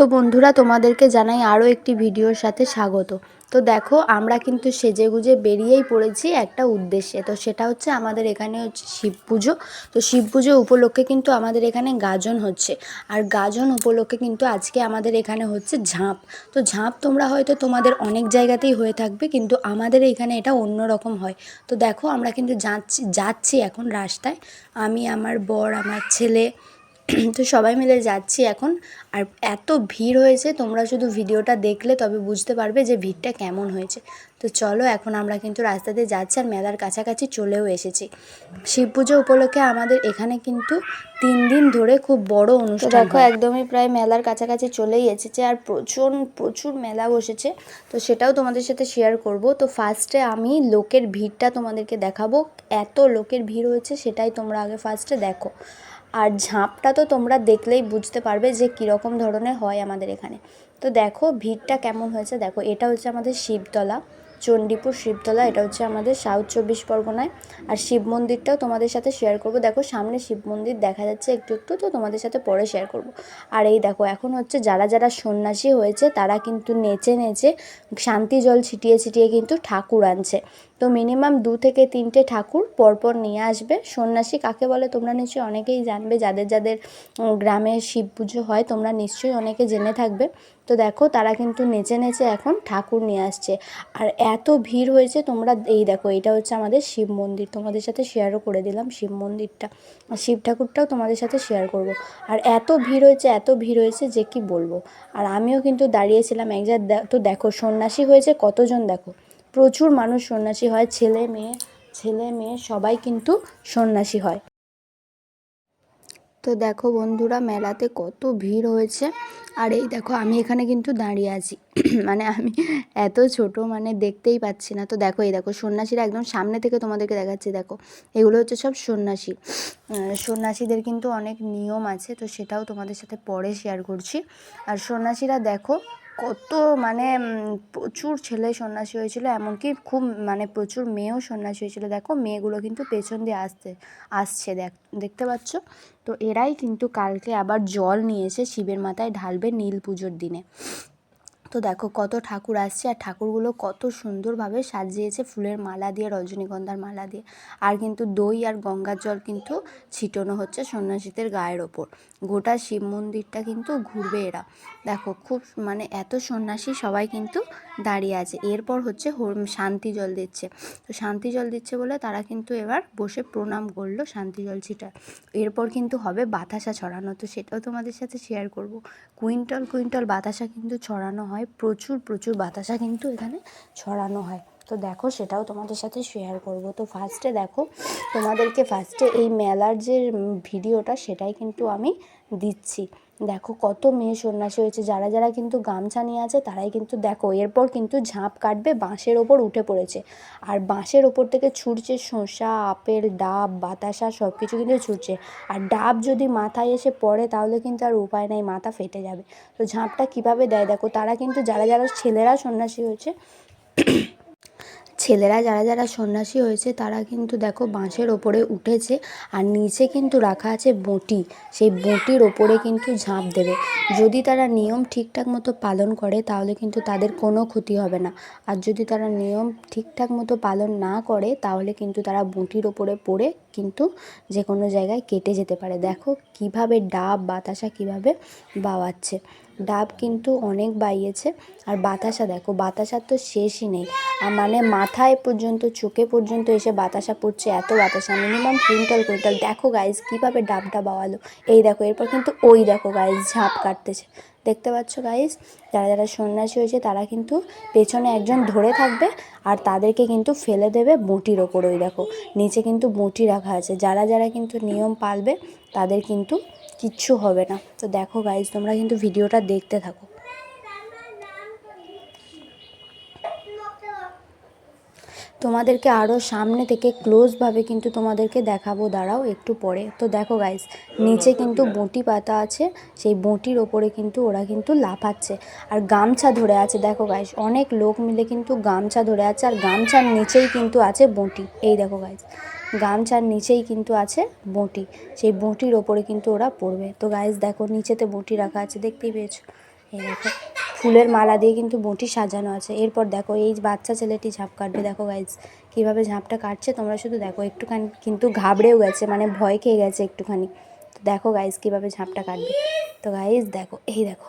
তো বন্ধুরা, তোমাদেরকে জানাই আরও একটি ভিডিওর সাথে স্বাগত। তো দেখো, আমরা কিন্তু সেজে গুজে বেরিয়েই পড়েছি একটা উদ্দেশ্যে। তো সেটা হচ্ছে আমাদের এখানে হচ্ছে শিব পুজো। তো শিব পুজো উপলক্ষে কিন্তু আমাদের এখানে গাজন হচ্ছে। আর গাজন উপলক্ষে কিন্তু আজকে আমাদের এখানে হচ্ছে ঝাঁপ। তো ঝাঁপ তোমরা হয়তো তোমাদের অনেক জায়গাতেই হয়ে থাকবে, কিন্তু আমাদের এখানে এটা অন্য রকম হয়। তো দেখো, আমরা কিন্তু যাচ্ছি যাচ্ছি এখন রাস্তায়। আমি, আমার বর, আমার ছেলে তো সবাই মিলে যাচ্ছি এখন। আর এত ভিড় হয়েছে তোমরা শুধু ভিডিওটা দেখলে তবে বুঝতে পারবে যে ভিড়টা কেমন হয়েছে। তো চলো এখন আমরা কিন্তু রাস্তা দিয়ে যাচ্ছি আর মেলার কাছাকাছি চলেও এসেছি। শিব পুজো উপলক্ষে আমাদের এখানে কিন্তু তিন দিন ধরে খুব বড় অনুষ্ঠান দেখো একদমই প্রায় মেলার কাছাকাছি চলেই এসেছে আর প্রচুর প্রচুর মেলা বসেছে। তো সেটাও তোমাদের সাথে শেয়ার করব। তো ফার্স্টে আমি লোকের ভিড়টা তোমাদেরকে দেখাবো। এত লোকের ভিড় হয়েছে সেটাই তোমরা আগে ফার্স্টে দেখো। আর ঝাঁপটা তো তোমরা দেখলেই বুঝতে পারবে যে কীরকম ধরনের হয় আমাদের এখানে। তো দেখো, ভিড়টা কেমন হয়েছে? দেখো, এটা হচ্ছে আমাদের শিবতলা। চণ্ডীপুর শিবতলা, এটা হচ্ছে আমাদের সাউথ চব্বিশ পরগনায়। আর শিব মন্দিরটাও তোমাদের সাথে শেয়ার করব। দেখো, সামনে শিব মন্দির দেখা যাচ্ছে একটু একটু, তো তোমাদের সাথে পরে শেয়ার করব। আর এই দেখো, এখন হচ্ছে যারা যারা সন্ন্যাসী হয়েছে, তারা কিন্তু নেচে নেচে শান্তি জল ছিটিয়ে ছিটিয়ে কিন্তু ঠাকুর আনছে। তো মিনিমাম দু থেকে তিনটে ঠাকুর পরপর নিয়ে আসবে। সন্ন্যাসী কাকে বলে তোমরা নিশ্চয়ই অনেকেই জানবে। যাদের যাদের গ্রামে শিব পুজো হয়, তোমরা নিশ্চয়ই অনেকে জেনে থাকবে। তো দেখো তারা কিন্তু নেচে নেচে এখন ঠাকুর নিয়ে আসছে। আর এত ভিড় হয়েছে তোমরা এই দেখো এটা হচ্ছে আমাদের শিব মন্দির। তোমাদের সাথে শেয়ারও করে দিলাম শিব মন্দিরটা। শিব ঠাকুরটাও তোমাদের সাথে শেয়ার করব। আর এত ভিড় হয়েছে, এত ভিড় হয়েছে যে কি বলব? আর আমিও কিন্তু দাঁড়িয়েছিলাম এক জায়গায় তো দেখো সন্ন্যাসী হয়েছে কতজন দেখো? প্রচুর মানুষ সন্ন্যাসী হয়, ছেলে, মেয়ে ছেলে, মেয়ে সবাই কিন্তু সন্ন্যাসী হয়। তো দেখো বন্ধুরা, মেলাতে কত ভিড় হয়েছে। আর এই দেখো, আমি এখানে কিন্তু দাঁড়িয়ে আছি। মানে আমি এত ছোট মানে দেখতেই পাচ্ছি না। তো দেখো, এই দেখো, সন্ন্যাসীরা একদম সামনে থেকে তোমাদেরকে দেখাচ্ছি, দেখো। এগুলো হচ্ছে সব সন্ন্যাসী। সন্ন্যাসীদের কিন্তু অনেক নিয়ম আছে, তো সেটাও তোমাদের সাথে পরে শেয়ার করছি। আর সন্ন্যাসীরা দেখো কত মানে প্রচুর ছেলে সন্ন্যাসী হয়েছিল, এমনকি খুব মানে প্রচুর মেয়েও সন্ন্যাসী হয়েছিল। দেখো, মেয়েগুলো কিন্তু পেছন দিয়ে আসতে, আসছে, দেখ, দেখতে পাচ্ছ? তো এরাই কিন্তু কালকে আবার জল নিয়ে এসে শিবের মাথায় ঢালবে নীল পুজোর দিনে। তো দেখো কত ঠাকুর আসছে আর ঠাকুরগুলো কত সুন্দরভাবে সাজিয়েছে ফুলের মালা দিয়ে, রজনীগন্ধার মালা দিয়ে। আর কিন্তু দই আর গঙ্গার জল কিন্তু ছিটানো হচ্ছে সন্ন্যাসীদের গায়ের ওপর। গোটা শিব মন্দিরটা কিন্তু ঘুরবে এরা। দেখো খুব মানে এত সন্ন্যাসী সবাই কিন্তু দাঁড়িয়ে আছে। এরপর হচ্ছে শান্তি জল দিচ্ছে। তো শান্তি জল দিচ্ছে বলে তারা কিন্তু এবার বসে প্রণাম করল শান্তি জল ছিটা এরপর কিন্তু হবে বাতাসা ছড়ানো। তো সেটাও তোমাদের সাথে শেয়ার করব। কুইন্টল কুইন্টাল বাতাসা কিন্তু ছড়ানো হয়। প্রচুর প্রচুর বাতাসা কিন্তু এখানে ছড়ানো হয়। তো দেখো, সেটাও তোমাদের সাথে শেয়ার করব। তো ফার্স্টে দেখো, তোমাদেরকে ফার্স্টে এই মেলার যে ভিডিওটা, সেটাই কিন্তু আমি দিচ্ছি। দেখো কত মেয়ে সন্ন্যাসী হয়েছে। যারা যারা কিন্তু গামছা নিয়ে আছে, তারাই কিন্তু দেখো, এরপর কিন্তু ঝাঁপ কাটবে, বাঁশের ওপর উঠে পড়েছে। আর বাঁশের ওপর থেকে ছুটছে শসা, আপেল, ডাব, বাতাসা সব কিছু কিন্তু ছুটছে। আর ডাব যদি মাথায় এসে পড়ে, তাহলে কিন্তু আর উপায় নাই, মাথা ফেটে যাবে। তো ঝাঁপটা কীভাবে দেয় দেখো, তারা কিন্তু যারা যারা ছেলেরা সন্ন্যাসী হয়েছে ছেলেরা যারা যারা সন্ন্যাসী হয়েছে, তারা কিন্তু দেখো বাঁশের ওপরে উঠেছে আর নিচে কিন্তু রাখা আছে বঁটি। সেই বঁটির ওপরে কিন্তু ঝাঁপ দেবে। যদি তারা নিয়ম ঠিকঠাক মতো পালন করে, তাহলে কিন্তু তাদের কোনো ক্ষতি হবে না। আর যদি তারা নিয়ম ঠিকঠাক মতো পালন না করে, তাহলে কিন্তু তারা বঁটির ওপরে পড়ে কিন্তু যে কোনো জায়গায় কেটে যেতে পারে। দেখো কীভাবে ডাব বাতাসা কীভাবে বাওয়াচ্ছে। ডাব কিন্তু অনেক বাইয়েছে। আর বাতাসা দেখো বাতাসার তো শেষই নেই। মানে মাথায় পর্যন্ত, চোখে পর্যন্ত এসে বাতাসা পড়ছে, এত বাতাসা। মিনিমাম কুইন্টাল কুইন্টাল দেখো গাইজ কীভাবে ডাবটা বাওয়ালো। এই দেখো, এরপর কিন্তু ওই দেখো গাইজ ঝাঁপ কাটতেছে। দেখতে পাচ্ছ গাইজ যারা যারা সন্ন্যাসী হয়েছে, তারা কিন্তু পেছনে একজন ধরে থাকবে আর তাদেরকে কিন্তু ফেলে দেবে বঁটির ওপর, ওই দেখো। নিচে কিন্তু বঁটি রাখা আছে। যারা যারা কিন্তু নিয়ম পালবে, তাদের কিন্তু কিচ্ছু হবে না। তো দেখো গাইজ তোমরা কিন্তু ভিডিওটা দেখতে থাকো। তোমাদেরকে আরও সামনে থেকে ক্লোজভাবে কিন্তু তোমাদেরকে দেখাবো, দাঁড়াও একটু পরে। তো দেখো গাইজ নিচে কিন্তু বঁটি পাতা আছে, সেই বঁটির ওপরে কিন্তু ওরা কিন্তু লাফাচ্ছে। আর গামছা ধরে আছে, দেখো গাইজ অনেক লোক মিলে কিন্তু গামছা ধরে আছে, আর গামছার নিচেই কিন্তু আছে বঁটি। এই দেখো গাইজ গামছার নিচেই কিন্তু আছে বঁটি, সেই বঁটির ওপরে কিন্তু ওরা পড়বে। তো গাইজ দেখো নিচেতে বঁটি রাখা আছে, দেখতেই পেয়েছ? এই দেখো, ফুলের মালা দিয়ে কিন্তু বটি সাজানো আছে। এরপর দেখো, এই বাচ্চা ছেলেটি ঝাঁপ কাটবে। দেখো গাইজ কীভাবে ঝাঁপটা কাটছে, তোমরা শুধু দেখো, একটুখানি কিন্তু ঘাবড়েও গেছে মানে ভয় খেয়ে গেছে একটুখানি। তো দেখো গাইজ কীভাবে ঝাঁপটা কাটবে। তো গাইজ দেখো, এই দেখো,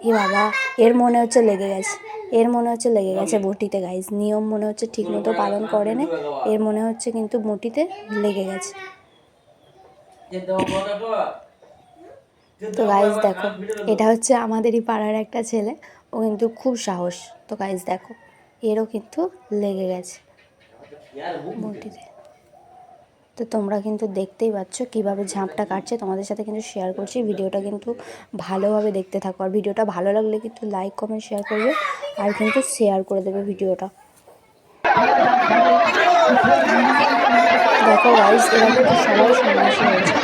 এ বাবা, এর মনে হচ্ছে লেগে গেছে, এর মনে হচ্ছে লেগে গেছে বটিতে গাইজ নিয়ম মনে হচ্ছে ঠিকমতো পালন করে না, এর মনে হচ্ছে কিন্তু বটিতে লেগে গেছে। তো গাইজ দেখো, এটা হচ্ছে আমাদেরই পাড়ার একটা ছেলে। ও কিন্তু খুব সাহস। তো গাইজ দেখো, এরও কিন্তু লেগে গেছে বটিতে। তো তোমরা কিন্তু দেখতেই পাচ্ছ কীভাবে ঝাঁপটা কাটছে। তোমাদের সাথে কিন্তু শেয়ার করছি। ভিডিওটা কিন্তু ভালোভাবে দেখতে থাকো। আর ভিডিওটা ভালো লাগলে কিন্তু লাইক কমেন্ট শেয়ার করবে। আর কিন্তু শেয়ার করে দেবে ভিডিওটা। দেখো গাইজ এরা কিন্তু সবাই সন্ন্যাসী হয়েছে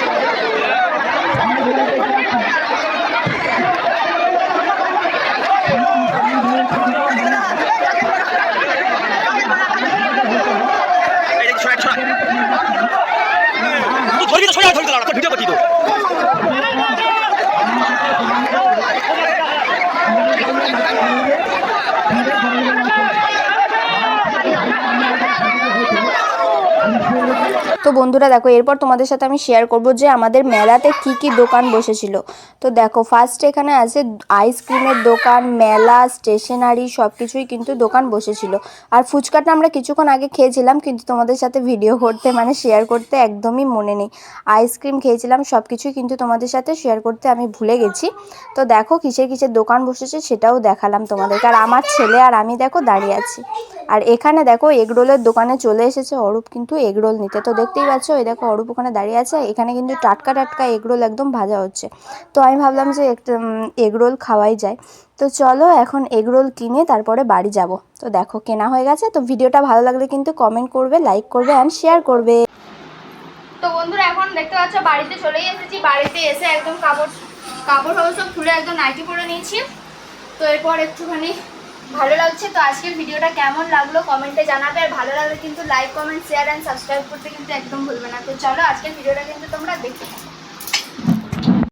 এই দেখ, সরা, সরা। তুই ধরবি তো সোজা ধরবি তো দাঁড়া, তোর ভিডিও করছি তো তো বন্ধুরা দেখো, এরপর তোমাদের সাথে আমি শেয়ার করব যে আমাদের মেলাতে কি কি দোকান বসেছিল। তো দেখো ফার্স্ট এখানে আছে আইসক্রিমের দোকান, মেলা স্টেশনারি সব কিছুই কিন্তু দোকান বসেছিল। আর ফুচকাটা আমরা কিছুক্ষণ আগে খেয়েছিলাম, কিন্তু তোমাদের সাথে ভিডিও করতে মানে শেয়ার করতে একদমই মনে নেই। আইসক্রিম খেয়েছিলাম সব কিছুই কিন্তু তোমাদের সাথে শেয়ার করতে আমি ভুলে গেছি। তো দেখো, কিসের কিসের দোকান বসেছে সেটাও দেখালাম তোমাদেরকে। আর আমার ছেলে আর আমি দেখো দাঁড়িয়ে আছি। আর এখানে দেখো এগরোলের দোকানে চলে এসেছে অরূপ কিন্তু এগরোল নিতে। তো দেখতেই পাচ্ছ, এই দেখো অরূপ ওখানে দাঁড়িয়ে আছে, এখানে কিন্তু টাটকা টাটকা এগরোল একদম ভাজা হচ্ছে। তো আমি ভাবলাম যে এগরোল খাওয়াই যায়। তো চলো এখন এগরোল কিনে তারপরে বাড়ি যাব। তো দেখো কেনা হয়ে গেছে, তো ভিডিওটা ভালো লাগলে কিন্তু কমেন্ট করবে লাইক করবে অ্যান্ড শেয়ার করবে। তো বন্ধুরা, এখন দেখতে পাচ্ছ বাড়িতে চলেই এসেছি। বাড়িতে এসে একদম কাপড় কাপড় সব খুলে একদম নাইটি পরে নিয়েছি। তো এরপর একটুখানি ভালো লাগছে, তো আজকের ভিডিওটা কেমন লাগল কমেন্টে জানাবে, আর ভালো লাগলে কিন্তু like comment share and subscribe করতে কিন্তু একদম ভুলবে না। তো চলো আজকের ভিডিওটা কিন্তু তোমরা দেখতে থাকো